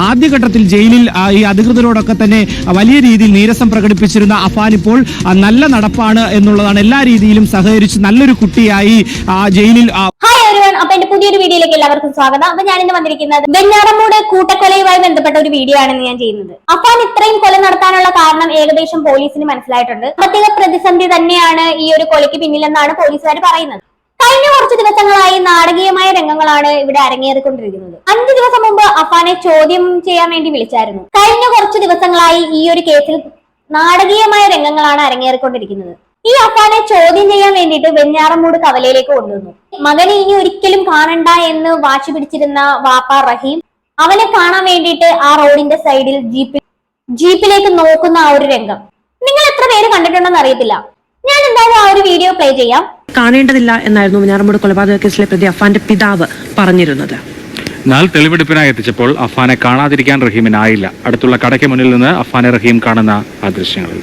ആദ്യഘട്ടത്തിൽ ജയിലിൽ ഈ അധികൃതരോടൊക്കെ തന്നെ വലിയ രീതിയിൽ നീരസം പ്രകടിപ്പിച്ചിരുന്ന അഫാൻ ഇപ്പോൾ നല്ല നടപ്പാണ് എന്നുള്ളതാണ് എല്ലാ രീതിയിലും സഹകരിച്ച് നല്ലൊരു കുട്ടിയായി ആ, ജയിലിൽ അപ്പൊ എന്റെ പുതിയൊരു വീഡിയോയിലേക്ക് എല്ലാവർക്കും സ്വാഗതം. അപ്പൊ ഞാൻ ഇന്ന് വന്നിരിക്കുന്നത് വെഞ്ഞാറമ്മൂട് കൂട്ടക്കൊലയുമായി ബന്ധപ്പെട്ട ഒരു വീഡിയോ ആണ് ഞാൻ ചെയ്യുന്നത്. അഫാൻ ഇത്രയും കൊല നടത്താനുള്ള കാരണം ഏകദേശം പോലീസിന് മനസ്സിലായിട്ടുണ്ട്. പ്രത്യേക പ്രതിസന്ധി തന്നെയാണ് ഈ ഒരു കൊലയ്ക്ക് പിന്നിലെന്നാണ് പോലീസുകാർ പറയുന്നത്. കഴിഞ്ഞ കുറച്ച് ദിവസങ്ങളായി നാടകീയമായ രംഗങ്ങളാണ് ഇവിടെ അരങ്ങേറിക്കൊണ്ടിരിക്കുന്നത്. അഞ്ചു ദിവസം മുമ്പ് അഫാനെ ചോദ്യം ചെയ്യാൻ വേണ്ടി വിളിച്ചായിരുന്നു. കഴിഞ്ഞ കുറച്ച് ദിവസങ്ങളായി ഈ ഒരു കേസിൽ നാടകീയമായ രംഗങ്ങളാണ് അരങ്ങേറിക്കൊണ്ടിരിക്കുന്നത്. ഈ അഫാനെ ചോദ്യം ചെയ്യാൻ വേണ്ടിയിട്ട് വെഞ്ഞാറമൂട് കവലയിലേക്ക് കൊണ്ടുവന്നു. മകനെ ഇനി ഒരിക്കലും കാണണ്ട എന്ന് വാശി പിടിച്ചിരുന്ന വാപ്പ റഹീം അവനെ കാണാൻ വേണ്ടിയിട്ട് ആ റോഡിന്റെ സൈഡിൽ ജീപ്പിൽ ജീപ്പിലേക്ക് നോക്കുന്ന ആ ഒരു രംഗം. നിങ്ങൾ എത്ര പേര് കണ്ടിട്ടുണ്ടെന്ന് അറിയത്തില്ല. ഞാൻ എന്തായാലും ആ ഒരു വീഡിയോ പ്ലേ ചെയ്യാം. കാണേണ്ടതില്ല എന്നായിരുന്നു വെഞ്ഞാറമൂട് കൊലപാതക കേസിലെ പ്രതി അഫാന്റെ പിതാവ് പറഞ്ഞിരുന്നത്. എന്നാൽ തെളിവെടുപ്പിനായി എത്തിച്ചപ്പോൾ അഫാനെ കാണാതിരിക്കാൻ റഹീമിനായില്ല അടുത്തുള്ള കടയ്ക്ക് മുന്നിൽ നിന്ന് അഫാനെ റഹീം കാണുന്ന ആ ദൃശ്യങ്ങളിൽ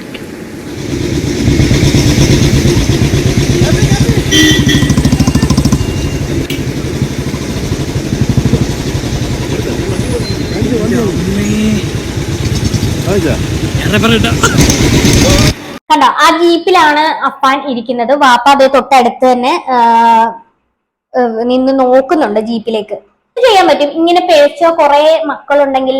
കണ്ടോ ആ ജീപ്പിലാണ് അപ്പാൻ ഇരിക്കുന്നത്. വാപ്പ അതേ തൊട്ടടുത്ത് തന്നെ നിന്ന് നോക്കുന്നുണ്ട് ജീപ്പിലേക്ക്. ചെയ്യാൻ പറ്റും. ഇങ്ങനെ പേച്ചോ കുറെ മക്കളുണ്ടെങ്കിൽ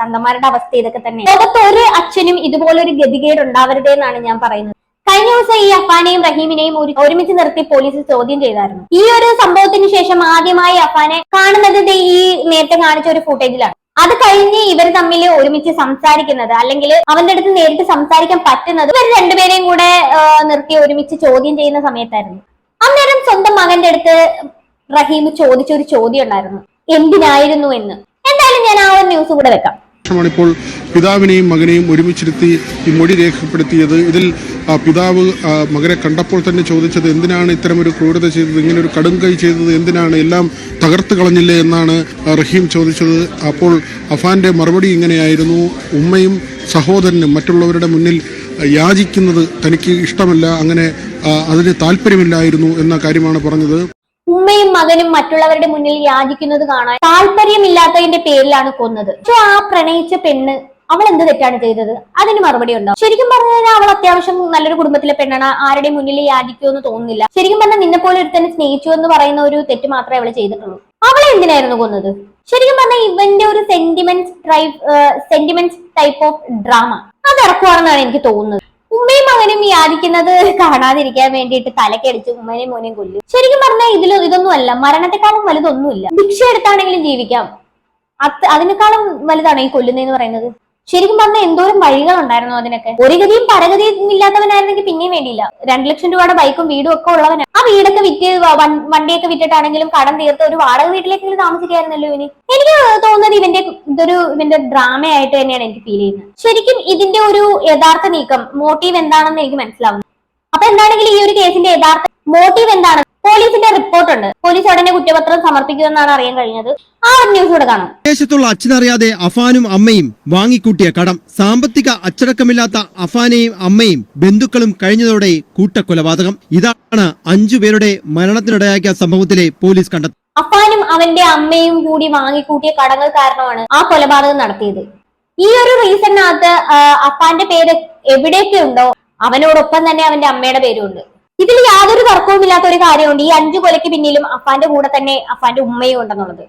തങ്കമാരുടെ അവസ്ഥ ഇതൊക്കെ തന്നെ. ലോകത്ത് ഒരു അച്ഛനും ഇതുപോലെ ഒരു ഗതികേട് ഉണ്ടാവരുതേ എന്നാണ് ഞാൻ പറയുന്നത്. കഴിഞ്ഞ ദിവസം ഈ അഫാനെയും റഹീമിനെയും ഒരുമിച്ച് നിർത്തി പോലീസ് ചോദ്യം ചെയ്തായിരുന്നു. ഈ ഒരു സംഭവത്തിന് ശേഷം ആദ്യമായി അഫാനെ കാണുന്നത് ഈ നേരത്തെ കാണിച്ച ഒരു ഫുട്ടേജിലാണ്. അത് കഴിഞ്ഞ് ഇവർ തമ്മിൽ ഒരുമിച്ച് സംസാരിക്കുന്നത് അല്ലെങ്കിൽ അവന്റെ അടുത്ത് നേരിട്ട് സംസാരിക്കാൻ പറ്റുന്നത് ഇവർ രണ്ടുപേരെയും കൂടെ നിർത്തി ഒരുമിച്ച് ചോദ്യം ചെയ്യുന്ന സമയത്തായിരുന്നു. അന്നേരം സ്വന്തം മകന്റെ അടുത്ത് റഹീം ചോദിച്ച ഒരു ചോദ്യം ഉണ്ടായിരുന്നു. എന്തിനായിരുന്നു എന്ന്. എന്തായാലും ഞാൻ ആ ഒരു ന്യൂസ് കൂടെ വെക്കാം. ഇപ്പോൾ പിതാവിനെയും മകനെയും ഒരുമിച്ചിരുത്തി ഈ മൊഴി രേഖപ്പെടുത്തിയത്. ഇതിൽ പിതാവ് മകനെ കണ്ടപ്പോൾ തന്നെ ചോദിച്ചത് എന്തിനാണ് ഇത്തരമൊരു ക്രൂരത ചെയ്തത്? ഇങ്ങനെ ഒരു കടും കൈ ചെയ്തത് എന്തിനാണ്? എല്ലാം തകർത്ത് കളഞ്ഞില്ലേ എന്നാണ് റഹീം ചോദിച്ചത്. അപ്പോൾ അഫാന്റെ മറുപടി ഇങ്ങനെയായിരുന്നു. ഉമ്മയും സഹോദരനും മറ്റുള്ളവരുടെ മുന്നിൽ യാചിക്കുന്നത് തനിക്ക് ഇഷ്ടമല്ല അങ്ങനെ അതിന് താല്പര്യമില്ലായിരുന്നു എന്ന കാര്യമാണ് പറഞ്ഞത്. ഉമ്മയും മകനും മറ്റുള്ളവരുടെ മുന്നിൽ യാചിക്കുന്നത് കാണാൻ താല്പര്യമില്ലാത്തതിന്റെ പേരിലാണ് കൊന്നത്. പക്ഷെ ആ പ്രണയിച്ച പെണ്ണ് അവൾ എന്ത് തെറ്റാണ് ചെയ്തത്? അതിന് മറുപടി ഉണ്ടോ? ശരിക്കും പറഞ്ഞു കഴിഞ്ഞാൽ അവൾ അത്യാവശ്യം നല്ലൊരു കുടുംബത്തിലെ പെണ്ണാണ്. ആരുടെയും മുന്നിൽ യാചിക്കുമെന്ന് തോന്നുന്നില്ല. ശരിക്കും പറഞ്ഞാൽ നിന്നെ പോലെ ഒരുത്തന്നെ സ്നേഹിച്ചു എന്ന് പറയുന്ന ഒരു തെറ്റ് മാത്രമേ അവൾ ചെയ്തിട്ടുള്ളൂ. അവളെ എന്തിനായിരുന്നു കൊന്നത്? ശരിക്കും പറഞ്ഞാൽ ഇവന്റെ ഒരു sentiment sentiment type of drama അത് ഇറക്കുവാണെന്നാണ് എനിക്ക് തോന്നുന്നത്. ഉമ്മയും മകനും യാദിക്കുന്നത് കാണാതിരിക്കാൻ വേണ്ടിയിട്ട് തലക്കടിച്ച് ഉമ്മനെയും മോനെയും കൊല്ലും. ശരിക്കും പറഞ്ഞാൽ ഇതിൽ ഇതൊന്നും അല്ല. മരണത്തെക്കാളും വലുതൊന്നുമില്ല. ഭിക്ഷ എടുത്താണെങ്കിലും ജീവിക്കാം. അത് അതിനേക്കാളും വലുതാണ് ഈ കൊല്ലുന്നതെന്ന് പറയുന്നത്? ശരിക്കും പറഞ്ഞാൽ എന്തോരം വഴികൾ ഉണ്ടായിരുന്നു അതിനൊക്കെ. ഒരു ഗതിയും പരഗതിയും ഇല്ലാത്തവനായിരുന്നെങ്കിൽ പിന്നെയും വേണ്ടിയില്ല. രണ്ടു ലക്ഷം രൂപയുടെ ബൈക്കും വീടും ഒക്കെ ഉള്ളവനാണ് ആ വീടൊക്കെ വിറ്റ് വണ്ടിയൊക്കെ വിറ്റിട്ടാണെങ്കിലും കടം തീർത്ത് ഒരു വാടക വീട്ടിലേക്കെങ്കിലും താമസിക്കായിരുന്നല്ലോ ഇനി. എനിക്ക് തോന്നുന്നത് ഇവന്റെ ഇതൊരു ഇവന്റെ ഡ്രാമ ആയിട്ട് തന്നെയാണ് എനിക്ക് ഫീൽ ചെയ്യുന്നത്. ശരിക്കും ഇതിന്റെ ഒരു യഥാർത്ഥ നീക്കം മോട്ടീവ് എന്താണെന്ന് എനിക്ക് മനസ്സിലാവുന്നു. അപ്പൊ എന്താണെങ്കിലും ഈ ഒരു കേസിന്റെ യഥാർത്ഥ മോട്ടീവ് എന്താണ്? പോലീസിന്റെ റിപ്പോർട്ട് ഉണ്ട് പോലീസ് ഉടനെ കുറ്റപത്രം സമർപ്പിക്കുമെന്നാണ് അറിയാൻ കഴിഞ്ഞത്. ആ ഒരു ന്യൂസ് കൂടെ കാണാം. വിദേശത്തുള്ള അച്ഛനറിയാതെ അഫാനും അമ്മയും വാങ്ങിക്കൂട്ടിയ കടം. സാമ്പത്തിക അച്ചടക്കമില്ലാത്ത അഫാനെയും അമ്മയും ബന്ധുക്കളും കഴിഞ്ഞതോടെ കൂട്ടക്കൊലപാതകം. ഇതാണ് അഞ്ചു പേരുടെ മരണത്തിനിടയാക്കിയ സംഭവത്തിലെ പോലീസ് കണ്ടെത്തി അഫാനും അവന്റെ അമ്മയും കൂടി വാങ്ങിക്കൂട്ടിയ കടങ്ങൾ കാരണമാണ് ആ കൊലപാതകം നടത്തിയത്. ഈ ഒരു റീസണിനകത്ത് അഫാന്റെ പേര് എവിടെയൊക്കെ ഉണ്ടോ അവനോടൊപ്പം തന്നെ അവന്റെ അമ്മയുടെ പേരും ഉണ്ട്. ഇതിൽ യാതൊരു തർക്കവും ഇല്ലാത്ത ഒരു കാര്യമുണ്ട്. ഈ അഞ്ചു കൊലയ്ക്ക് പിന്നിലും അഫാന്റെ കൂടെ തന്നെ അഫാന്റെ ഉമ്മയും ഉണ്ടെന്നുള്ളത്.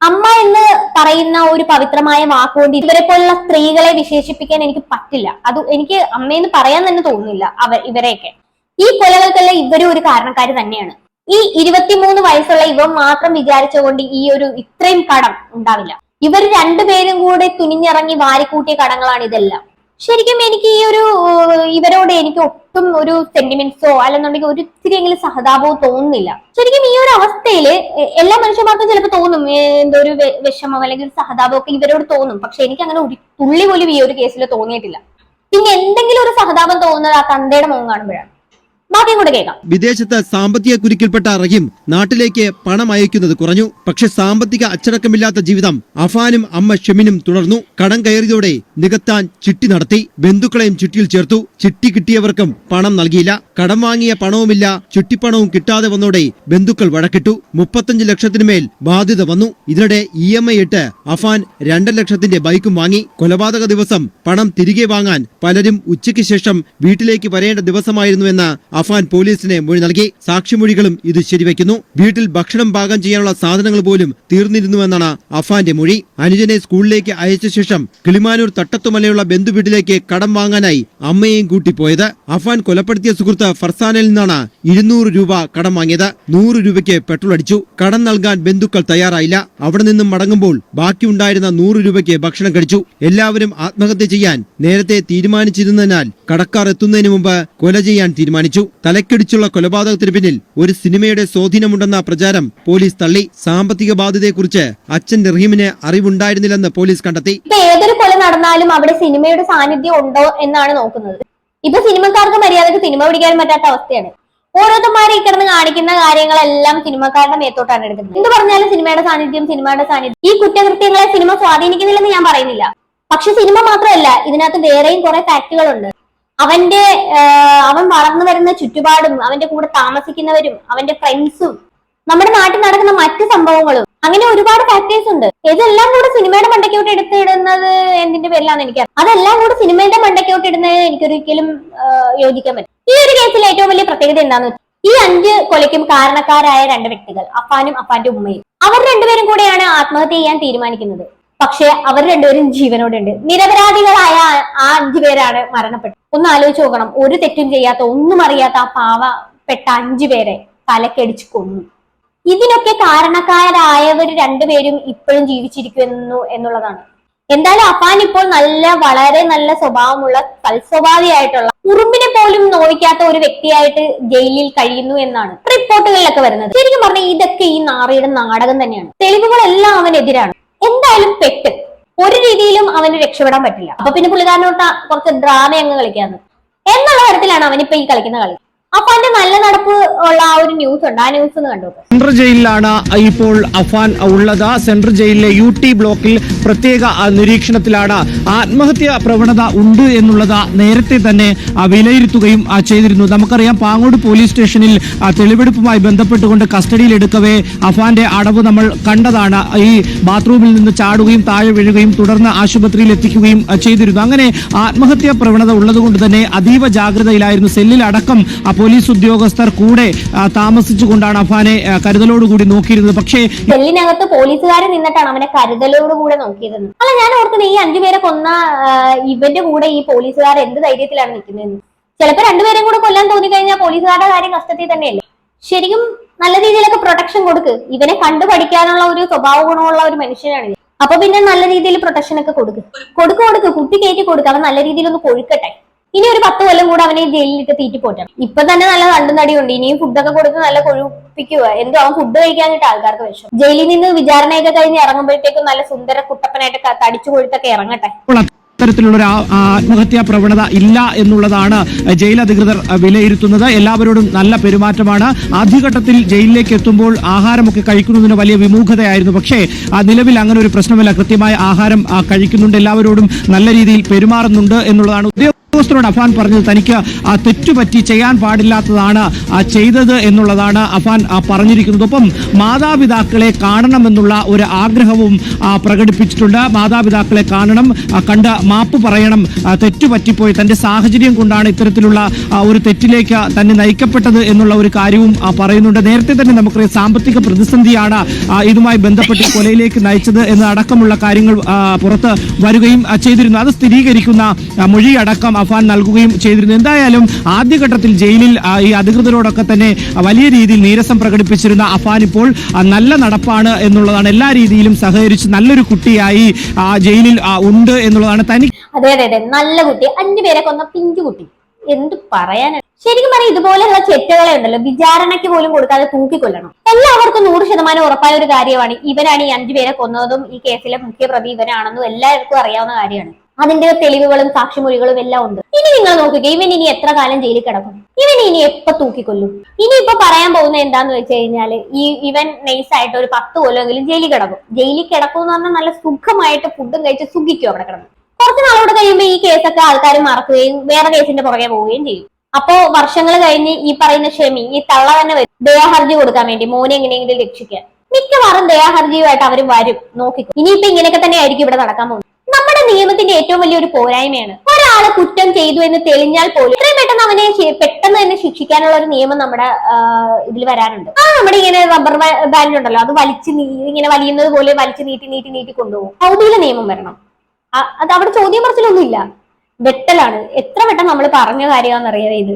അമ്മ എന്ന് പറയുന്ന ഒരു പവിത്രമായ വാക്കുകൊണ്ട് ഇവരെ പോലുള്ള സ്ത്രീകളെ വിശേഷിപ്പിക്കാൻ എനിക്ക് പറ്റില്ല. അത് എനിക്ക് അമ്മയെന്ന് പറയാൻ തന്നെ തോന്നുന്നില്ല അവർ ഇവരെയൊക്കെ. ഈ കൊലകൾക്കെല്ലാം ഇവരും ഒരു കാരണക്കാർ തന്നെയാണ്. ഈ ഇരുപത്തിമൂന്ന് വയസ്സുള്ള ഇവ മാത്രം വിചാരിച്ചുകൊണ്ട് ഈ ഒരു ഇത്രയും കടം ഉണ്ടാവില്ല. ഇവർ രണ്ടുപേരും കൂടെ തുനിഞ്ഞിറങ്ങി വാരിക്കൂട്ടിയ കടങ്ങളാണ് ഇതെല്ലാം. ശരിക്കും എനിക്ക് ഈ ഒരു ഇവരോട് എനിക്ക് ഒട്ടും ഒരു സെന്റിമെന്റ്സോ അല്ലെന്നുണ്ടെങ്കിൽ ഒരു ഇത്തിരിയെങ്കിലും സഹതാപവും തോന്നുന്നില്ല. ശരിക്കും ഈ ഒരു അവസ്ഥയിൽ എല്ലാ മനുഷ്യന്മാർക്കും ചിലപ്പോൾ തോന്നും എന്തോ ഒരു വിഷമം അല്ലെങ്കിൽ ഒരു സഹതാപം ഒക്കെ ഇവരോട് തോന്നും. പക്ഷെ എനിക്ക് അങ്ങനെ ഒരു തുള്ളി പോലും ഈ ഒരു കേസിൽ തോന്നിയിട്ടില്ല. പിന്നെ എന്തെങ്കിലും ഒരു സഹതാപം തോന്നുന്നത് ആ തന്തയുടെ മുഖം കാണുമ്പോഴാണ്. ബാക്കിയും കൂടെ കേൾക്കാം. വിദേശത്ത് സാമ്പത്തിക കുരുക്കിൽപ്പെട്ട റഹീം നാട്ടിലേക്ക് പണം അയക്കുന്നത് കുറഞ്ഞു. പക്ഷെ സാമ്പത്തിക അച്ചടക്കമില്ലാത്ത ജീവിതം അഫാനും അമ്മ ഷെമിനും തുടർന്നു. കടം കയറിയതോടെ നികത്താൻ ചിട്ടി നടത്തി. ബന്ധുക്കളെയും ചിട്ടിയിൽ ചേർത്തു. ചിട്ടി കിട്ടിയവർക്കും പണം നൽകിയില്ല. കടം വാങ്ങിയ പണവുമില്ല. ചിട്ടിപ്പണവും കിട്ടാതെ വന്നോടെ ബന്ധുക്കൾ വഴക്കിട്ടു. മുപ്പത്തഞ്ച് ലക്ഷത്തിനുമേൽ ബാധ്യത വന്നു. ഇതിനിടെ ഇ എം ഐ ഇട്ട് അഫാൻ രണ്ടര ലക്ഷത്തിന്റെ ബൈക്കും വാങ്ങി. കൊലപാതക ദിവസം പണം തിരികെ വാങ്ങാൻ പലരും ഉച്ചയ്ക്ക് ശേഷം വീട്ടിലേക്ക് വരേണ്ട ദിവസമായിരുന്നുവെന്ന് അഫാൻ പോലീസിന് മൊഴി നൽകി. സാക്ഷിമൊഴികളും ഇത് ശരിവയ്ക്കുന്നു വീട്ടിൽ ഭക്ഷണം പാകം ചെയ്യാനുള്ള സാധനങ്ങൾ പോലും തീർന്നിരുന്നുവെന്നാണ് അഫാന്റെ മൊഴി. അനുജനെ സ്കൂളിലേക്ക് അയച്ച ശേഷം കിളിമാനൂർ തട്ടത്തുമലയുള്ള ബന്ധു വീട്ടിലേക്ക് കടം വാങ്ങാനായി അമ്മയെയും കൂട്ടിപ്പോയത്. അഫാൻ കൊലപ്പെടുത്തിയ സുഹൃത്ത് ഫർസാനിൽ നിന്നാണ് ഇരുന്നൂറ് രൂപ കടം വാങ്ങിയത്. നൂറ് രൂപയ്ക്ക് പെട്രോൾ അടിച്ചു. കടം നൽകാൻ ബന്ധുക്കൾ തയ്യാറായില്ല. അവിടെ നിന്നും മടങ്ങുമ്പോൾ ബാക്കിയുണ്ടായിരുന്ന നൂറ് രൂപയ്ക്ക് ഭക്ഷണം കഴിച്ചു. എല്ലാവരും ആത്മഹത്യ ചെയ്യാൻ നേരത്തെ തീരുമാനിച്ചിരുന്നതിനാൽ കടക്കാർ എത്തുന്നതിന് മുമ്പ് കൊല ചെയ്യാൻ തീരുമാനിച്ചു. തലക്കടിച്ചുള്ള കൊലപാതകത്തിന് പിന്നിൽ ഒരു സിനിമയുടെ സ്വാധീനമുണ്ടെന്ന പ്രചാരം പോലീസ് തള്ളി. സാമ്പത്തിക ബാധ്യതയെക്കുറിച്ച് അച്ഛൻ റഹീമിന് അറിവുണ്ടായിരുന്നില്ലെന്ന് പോലീസ് കണ്ടെത്തി. ഏതൊരു കൊല നടന്നാലും അവിടെ സിനിമയുടെ സാന്നിധ്യം ഉണ്ടോ എന്നാണ് നോക്കുന്നത്. ഇപ്പൊ സിനിമക്കാർക്ക് മര്യാദയ്ക്ക് സിനിമ പിടിക്കാൻ പറ്റാത്ത അവസ്ഥയാണ്. ഓരോരുത്തന്മാരെ കിടന്ന് കാണിക്കുന്ന കാര്യങ്ങളെല്ലാം സിനിമക്കാരുടെ മേത്തോട്ടാണ് എടുക്കുന്നത്. എന്ത് പറഞ്ഞാലും സിനിമയുടെ സാന്നിധ്യം സിനിമയുടെ സാന്നിധ്യം. ഈ കുറ്റകൃത്യങ്ങളെ സിനിമ സ്വാധീനിക്കുന്നില്ലെന്ന് ഞാൻ പറയുന്നില്ല. പക്ഷെ സിനിമ മാത്രമല്ല ഇതിനകത്ത് വേറെയും കുറെ ഫാക്ടുകളുണ്ട് അവന്റെ അവൻ വളർന്നു വരുന്ന ചുറ്റുപാടും അവന്റെ കൂടെ താമസിക്കുന്നവരും അവന്റെ ഫ്രണ്ട്സും നമ്മുടെ നാട്ടിൽ നടക്കുന്ന മറ്റു സംഭവങ്ങളും അങ്ങനെ ഒരുപാട് ഫാക്ടേഴ്സ് ഉണ്ട്. ഇതെല്ലാം കൂടെ സിനിമയുടെ മണ്ടയ്ക്കോട്ട് എടുത്തിടുന്നത് എന്തിന്റെ പേരിലാന്ന് എനിക്ക് അതെല്ലാം കൂടെ സിനിമയുടെ മണ്ടയ്ക്കോട്ട് ഇടുന്നത് എനിക്കൊരിക്കലും യോജിക്കാൻ പറ്റും ഈ ഒരു കേസിൽ ഏറ്റവും വലിയ പ്രത്യേകത എന്താന്ന് വെച്ചാൽ ഈ അഞ്ച് കൊലയ്ക്കും കാരണക്കാരായ രണ്ട് വ്യക്തികൾ അഫാനും അഫാന്റെ ഉമ്മയും അവർ രണ്ടുപേരും കൂടെയാണ് ആത്മഹത്യ ചെയ്യാൻ തീരുമാനിക്കുന്നത്. പക്ഷെ അവർ രണ്ടുപേരും ജീവനോടെ ഉണ്ട് നിരപരാധികളായ ആ- അഞ്ചു പേരാണ് മരണപ്പെട്ടത്. ഒന്ന് ആലോചിച്ച് നോക്കണം. ഒരു തെറ്റും ചെയ്യാത്ത ഒന്നും അറിയാത്ത ആ പാവപ്പെട്ട അഞ്ചു പേരെ തലക്കടിച്ച് കൊന്നു. ഇതിനൊക്കെ കാരണക്കാരായവർ രണ്ടുപേരും ഇപ്പോഴും ജീവിച്ചിരിക്കുന്നു എന്നുള്ളതാണ്. എന്തായാലും അപ്പാൻ ഇപ്പോൾ നല്ല വളരെ നല്ല സ്വഭാവമുള്ള തൽസ്വഭാവിയായിട്ടുള്ള ഉറുമ്പിനെ പോലും നോവിക്കാത്ത ഒരു വ്യക്തിയായിട്ട് ജയിലിൽ കഴിയുന്നു എന്നാണ് റിപ്പോർട്ടുകളിലൊക്കെ വരുന്നത്. ശരിക്കും പറഞ്ഞാൽ ഇതൊക്കെ ഈ നാറിയുടെ നാടകം തന്നെയാണ്. തെളിവുകളെല്ലാം അവനെതിരാണ്. എന്തായാലും പെട്ട് ഒരു രീതിയിലും അവന് രക്ഷപ്പെടാൻ പറ്റില്ല. അപ്പൊ പിന്നെ പുള്ളിക്കാരനോട്ട് കുറച്ച് ഡ്രാമ അങ്ങ് കളിക്കാന്ന്. എന്നുള്ള തരത്തിലാണ് അവനിപ്പോ ഈ കളിക്കുന്ന കളി. അവന്റെ നല്ല നടപ്പ് ഉള്ള ആ ഒരു ന്യൂസ് ഉണ്ട്. ആ ന്യൂസ് ഒന്ന്. സെൻട്രൽ ജയിലിലാണ് ഇപ്പോൾ അഫാൻ ഉള്ളത്. സെൻട്രൽ ജയിലിലെ യു ടി ബ്ലോക്കിൽ പ്രത്യേക നിരീക്ഷണത്തിലാണ് ആത്മഹത്യ പ്രവണത ഉണ്ട് എന്നുള്ളത് നേരത്തെ തന്നെ വിലയിരുത്തുകയും ചെയ്തിരുന്നു. നമുക്കറിയാം പാങ്ങോട് പോലീസ് സ്റ്റേഷനിൽ തെളിവെടുപ്പുമായി ബന്ധപ്പെട്ടുകൊണ്ട് കസ്റ്റഡിയിലെടുക്കവേ അഫാന്റെ അടവ് നമ്മൾ കണ്ടതാണ്. ഈ ബാത്റൂമിൽ നിന്ന് ചാടുകയും താഴെ വീഴുകയും തുടർന്ന് ആശുപത്രിയിൽ എത്തിക്കുകയും ചെയ്തിരുന്നു. അങ്ങനെ ആത്മഹത്യാ പ്രവണത ഉള്ളതുകൊണ്ട് തന്നെ അതീവ ജാഗ്രതയിലായിരുന്നു. സെല്ലിലടക്കം ആ, പോലീസ് ഉദ്യോഗസ്ഥർ കൂടെ താമസിച്ചുകൊണ്ടാണ് അഫാനെ കരുതലോടുകൂടി നോക്കിയിരുന്നത്. പക്ഷേ സെല്ലിനകത്ത് പോലീസുകാർ നിന്നിട്ടാണ് അവനെ കരുതലോടുകൂടെ നോക്കിയിരുന്നത്. അല്ല ഞാൻ ഓർക്കുന്നത് ഈ അഞ്ചുപേരെ കൊന്ന ഇവന്റെ കൂടെ ഈ പോലീസുകാർ എന്ത് ധൈര്യത്തിലാണ് നിൽക്കുന്നത്? ചിലപ്പോ രണ്ടുപേരും കൂടെ കൊല്ലാൻ തോന്നിക്കഴിഞ്ഞാൽ പോലീസുകാരുടെ കാര്യം കഷ്ടത്തിൽ തന്നെയല്ലേ? ശരിക്കും നല്ല രീതിയിലൊക്കെ പ്രൊട്ടക്ഷൻ കൊടുക്ക്. ഇവനെ കണ്ടു പഠിക്കാനുള്ള ഒരു സ്വഭാവ ഗുണമുള്ള ഒരു മനുഷ്യനാണ്. അപ്പൊ പിന്നെ നല്ല രീതിയിൽ പ്രൊട്ടക്ഷൻ ഒക്കെ കൊടുക്ക്. കൊടുക്ക് കൊടുക്ക്. കുട്ടി കയറ്റി കൊടുക്ക്. അവൻ നല്ല രീതിയിൽ ഒന്ന് കൊഴുക്കട്ടെ. ഇനി ഒരു പത്ത് കൊല്ലം കൂടെ അവനെ ജയിലിലിട്ട് തീറ്റി പോറ്റണം ഇപ്പൊ തന്നെ നല്ല കണ്ടും തടിയുണ്ട്. ഇനിയും ഫുഡൊക്കെ കൊടുത്ത് നല്ല കൊഴുപ്പിക്കുക. എന്തോ അവൻ ഫുഡ് കഴിക്കാനിട്ട് ആൾക്കാർക്ക് വിഷം ജയിലിൽ നിന്ന് വിചാരണയൊക്കെ കഴിഞ്ഞ് ഇറങ്ങുമ്പോഴത്തേക്കും നല്ല സുന്ദര കുട്ടപ്പനായിട്ട് തടിച്ചു കൊഴുത്തൊക്കെ ഇറങ്ങട്ടെ. അത്തരത്തിലുള്ള ഒരു ആത്മഹത്യാ പ്രവണത ഇല്ല എന്നുള്ളതാണ് ജയിൽ അധികൃതർ വിലയിരുത്തുന്നത്. എല്ലാവരോടും നല്ല പെരുമാറ്റമാണ്. ആദ്യഘട്ടത്തിൽ ജയിലിലേക്ക് എത്തുമ്പോൾ ആഹാരമൊക്കെ കഴിക്കുന്നതിന് വലിയ വിമുഖതയായിരുന്നു. പക്ഷേ നിലവിൽ അങ്ങനെ ഒരു പ്രശ്നമില്ല. കൃത്യമായ ആഹാരം കഴിക്കുന്നുണ്ട്. എല്ലാവരോടും നല്ല രീതിയിൽ പെരുമാറുന്നുണ്ട് എന്നുള്ളതാണ് ഉദ്യോഗസ്ഥരോട് അഫാൻ പറഞ്ഞത് തനിക്ക് ആ തെറ്റുപറ്റി ചെയ്യാൻ പാടില്ലാത്തതാണ് ചെയ്തത് എന്നുള്ളതാണ് അഫാൻ പറഞ്ഞിരിക്കുന്നത്. ഒപ്പം മാതാപിതാക്കളെ കാണണമെന്നുള്ള ഒരു ആഗ്രഹവും പ്രകടിപ്പിച്ചിട്ടുണ്ട്. മാതാപിതാക്കളെ കാണണം കണ്ട് മാപ്പ് പറയണം. തെറ്റുപറ്റിപ്പോയി. തന്റെ സാഹചര്യം കൊണ്ടാണ് ഇത്തരത്തിലുള്ള ഒരു തെറ്റിലേക്ക് തന്നെ നയിക്കപ്പെട്ടത് എന്നുള്ള ഒരു കാര്യവും പറയുന്നുണ്ട്. നേരത്തെ തന്നെ നമുക്കറിയാം സാമ്പത്തിക പ്രതിസന്ധിയാണ് ഇതുമായി ബന്ധപ്പെട്ട് കൊലയിലേക്ക് നയിച്ചത് എന്നതടക്കമുള്ള കാര്യങ്ങൾ പുറത്ത് വരികയും ചെയ്തിരുന്നു. അത് സ്ഥിരീകരിക്കുന്ന മൊഴിയടക്കം അഫാൻ നൽകുകയും ചെയ്തിരുന്നു. എന്തായാലും ആദ്യഘട്ടത്തിൽ ജയിലിൽ ഈ അധികൃതരോടൊക്കെ തന്നെ വലിയ രീതിയിൽ നീരസം പ്രകടിപ്പിച്ചിരുന്ന അഫാൻ ഇപ്പോൾ നല്ല നടപ്പാണ് എന്നുള്ളതാണ് എല്ലാ രീതിയിലും സഹകരിച്ച് നല്ലൊരു കുട്ടിയായി ജയിലിൽ ഉണ്ട് എന്നുള്ളതാണ് തനിക്ക് അതെ അതെ അതെ. നല്ല കുട്ടി. അഞ്ചു പേരെ കൊന്ന പിഞ്ചു കുട്ടി. എന്ത് പറയാനാണ് ശരിക്കും പറഞ്ഞാൽ ഇതുപോലെയുള്ള ചെറ്റകളെ ഉണ്ടല്ലോ. വിചാരണയ്ക്ക് പോലും കൊടുക്കാതെ തൂക്കിക്കൊല്ലണം. എല്ലാവർക്കും നൂറ് ശതമാനം ഉറപ്പായ ഒരു കാര്യമാണ് ഇവനാണ് ഈ അഞ്ചു പേരെ കൊന്നതും ഈ കേസിലെ മുഖ്യപ്രതി ഇവനാണെന്നും എല്ലാവർക്കും അറിയാവുന്ന കാര്യമാണ്. അതിന്റെ തെളിവുകളും സാക്ഷിമൊഴികളും എല്ലാം ഉണ്ട്. ഇനി നിങ്ങൾ നോക്കുക ഇവൻ ഇനി എത്ര കാലം ജയിലിൽ കിടക്കും? ഇവൻ ഇനി എപ്പോ തൂക്കിക്കൊല്ലും? ഇനി ഇപ്പൊ പറയാൻ പോകുന്ന എന്താന്ന് വെച്ച് കഴിഞ്ഞാൽ ഈ ഇവൻ നൈസ് ആയിട്ട് ഒരു പത്ത് കൊല്ലമെങ്കിലും ജയിലിൽ കിടക്കും. ജയിലിൽ കിടക്കും എന്ന് പറഞ്ഞാൽ നല്ല സുഖമായിട്ട് ഫുഡും കഴിച്ച് സുഖിക്കും അവിടെ കിടന്നു. കുറച്ച് നാളോട് കഴിയുമ്പോൾ ഈ കേസൊക്കെ ആൾക്കാർ മറക്കുകയും വേറെ കേസിന്റെ പുറകെ പോവുകയും ചെയ്യും. അപ്പോ വർഷങ്ങൾ കഴിഞ്ഞ് ഈ പറയുന്ന ക്ഷമി ഈ തള്ള തന്നെ വരും. ദയാഹർജി കൊടുക്കാൻ വേണ്ടി മോനെ എങ്ങനെയെങ്കിലും രക്ഷിക്കാൻ. മിക്കവാറും ദയാഹർജിയുമായിട്ട് അവർ വരും. നോക്കിക്കും. ഇനിയിപ്പോ ഇങ്ങനെയൊക്കെ തന്നെ ആയിരിക്കും ഇവിടെ നടക്കാൻ പോകുന്നത്. നമ്മുടെ നിയമത്തിന്റെ ഏറ്റവും വലിയൊരു പോരായ്മയാണ്. ഒരാൾ കുറ്റം ചെയ്തു എന്ന് തെളിഞ്ഞാൽ പോലും ഇത്രയും പെട്ടെന്ന് അവനെ പെട്ടെന്ന് തന്നെ ശിക്ഷിക്കാനുള്ള ഒരു നിയമം നമ്മുടെ ഇതിൽ വരാനുണ്ട് ആ നമ്മുടെ ഇങ്ങനെ റബ്ബർ ബാൻഡ് ഉണ്ടല്ലോ അത് വലിച്ച് ഇങ്ങനെ വലിയുന്നത് പോലെ വലിച്ച് നീട്ടി നീട്ടി നീട്ടി കൊണ്ടുപോകും. ഭൗതിക നിയമം വരണം. അത് അവിടെ ചോദ്യം പറച്ചിലൊന്നും ഇല്ല വെട്ടലാണ്. എത്ര വട്ടം നമ്മൾ പറഞ്ഞ കാര്യമാണെന്നറിയാതെ ഇത്.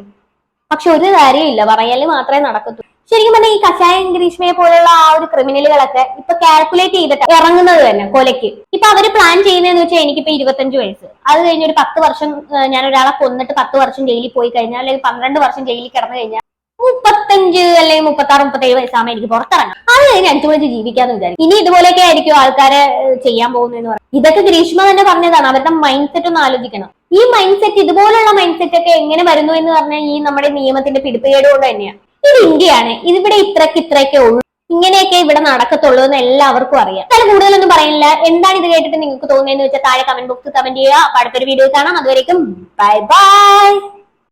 പക്ഷെ ഒരു കാര്യമില്ല പറയൽ മാത്രമേ നടക്കത്തുള്ളൂ. ശരിക്കും പറഞ്ഞാൽ ഈ കഷായം ഗ്രീഷ്മയെ പോലുള്ള ആ ഒരു ക്രിമിനലുകളൊക്കെ ഇപ്പൊ കാൽക്കുലേറ്റ് ചെയ്തിട്ട് ഇറങ്ങുന്നത് തന്നെ കൊലയ്ക്ക്. ഇപ്പൊ അവർ പ്ലാൻ ചെയ്യുന്നതെന്ന് വെച്ചാൽ എനിക്കിപ്പോ ഇരുപത്തഞ്ച് വയസ്സ്. അത് കഴിഞ്ഞ് ഒരു പത്ത് വർഷം ഞാൻ ഒരാളെ കൊന്നിട്ട് പത്ത് വർഷം ജയിലിൽ പോയി കഴിഞ്ഞാൽ അല്ലെങ്കിൽ പന്ത്രണ്ട് വർഷം ജയിലിൽ കിടന്നു കഴിഞ്ഞാൽ മുപ്പത്തഞ്ച് അല്ലെങ്കിൽ മുപ്പത്തി ആറ് മുപ്പത്തേഴ് വയസ്സാകുമ്പോൾ എനിക്ക് പുറത്തിറങ്ങാം. അത് കഴിഞ്ഞ് അഞ്ചു വിളിച്ച് ജീവിക്കാന്ന് വിചാരിക്കും. ഇനി ഇതുപോലെയൊക്കെ ആയിരിക്കും ആൾക്കാരെ ചെയ്യാൻ ചെയ്യാൻ പോകുന്നതെന്ന് പറയും. ഇതൊക്കെ ഗ്രീഷ്മ തന്നെ പറഞ്ഞതാണ്. അവരുടെ മൈൻഡ് സെറ്റ് ഒന്ന് ആലോചിക്കണം. ഈ മൈൻഡ് സെറ്റ് ഇതുപോലുള്ള മൈൻഡ് സെറ്റ് ഒക്കെ എങ്ങനെ വരുന്നു എന്ന് പറഞ്ഞാൽ ഈ നമ്മുടെ നിയമത്തിന്റെ പിടിപ്പുകേട് കൊണ്ട് തന്നെയാണ് ഇത് ഇന്ത്യയാണ്. ഇതിവിടെ ഇത്രയ്ക്ക് ഇത്രയൊക്കെ ഉള്ളൂ. ഇങ്ങനെയൊക്കെ ഇവിടെ നടക്കത്തുള്ളൂ എന്ന് എല്ലാവർക്കും അറിയാം. എന്നാലും കൂടുതലൊന്നും പറയുന്നില്ല. എന്താണ് ഇത് കേട്ടിട്ട് നിങ്ങൾക്ക് തോന്നിയെന്ന് വെച്ചാൽ താഴെ കമന്റ് ബോക്സ് കമന്റ് ചെയ്യുക. അടുത്തൊരു വീഡിയോ കാണാം. അതുവരേക്കും ബൈ ബൈ